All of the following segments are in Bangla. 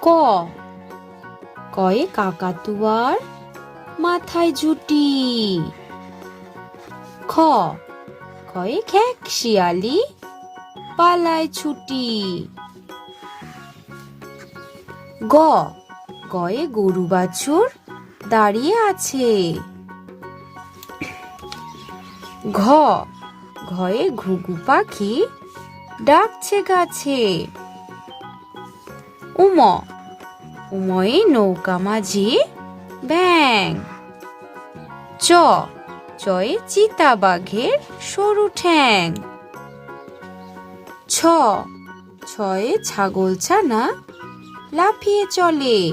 ক? কয়ে কাকাতুয়ার মাথায় ঝুটি খ? কয়ে খ্যাক শিয়ালি পালায় ছুটি। গ? গয়ে গরু বাছুর দাঁড়িয়ে আছে। ঘ? ঘয়ে ঘুঘু পাখি ডাকছে গাছে। উম। উময়ে নৌকা মাঝি, ব্যাং। চ চয়ে চিতা বাঘের সরু ঠ্যাং। ছ, ছয়ে ছাগল ছানা লাফিয়ে চলে।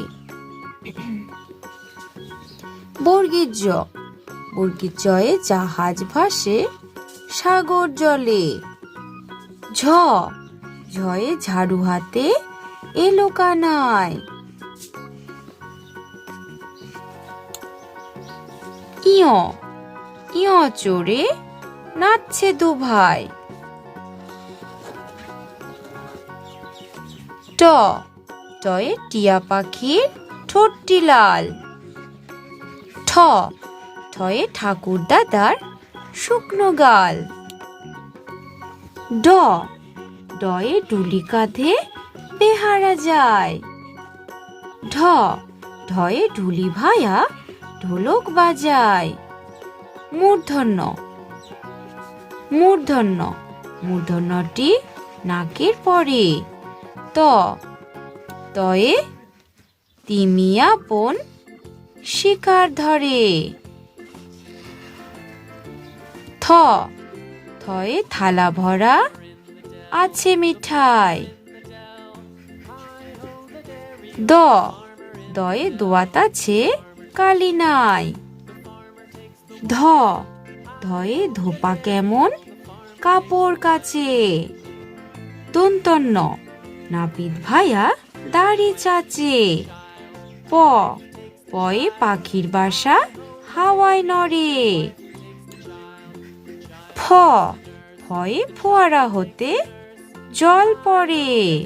বর্গীর জ বর্গীর জয়ে জাহাজ ভাসে সাগর জলে। ঝ, ঝয়ে ঝাড়ু হাতে এলো কানায় ইয় ইয় চড়ে নাচছে দু ভাই। ট, টয়ে টিয়া পাখির ঠোঁটটি লাল। ঠ ঠয়ে ঠাকুর দাদার শুকনো গাল। ড, ডয়ে ডুলি কাঁধে বেহারা যায়। ঢ, ঢয়ে ঢুলি ভায়া, ঢোলক বাজায়। মূর্ধন্য মূর্ধন্য, মূর্ধন্যটি নাকের পরে। ত, তয়ে তিমিয়াপন শিকার ধরে। থ, থয়ে থালা ভরা আছে মিঠাই। দ। দয়ে দোয়াত আছে কালি নাই। ধ। ধয়ে ধোপা কেমন? কাপড় কাচে। দন্তন্য। নাপিত ভাইয়া দাড়ি চাচে। প। পয়ে পাখির বাসা হাওয়ায় নড়ে। ফ। ফয়ে ফোয়ারা হতে জল পড়ে।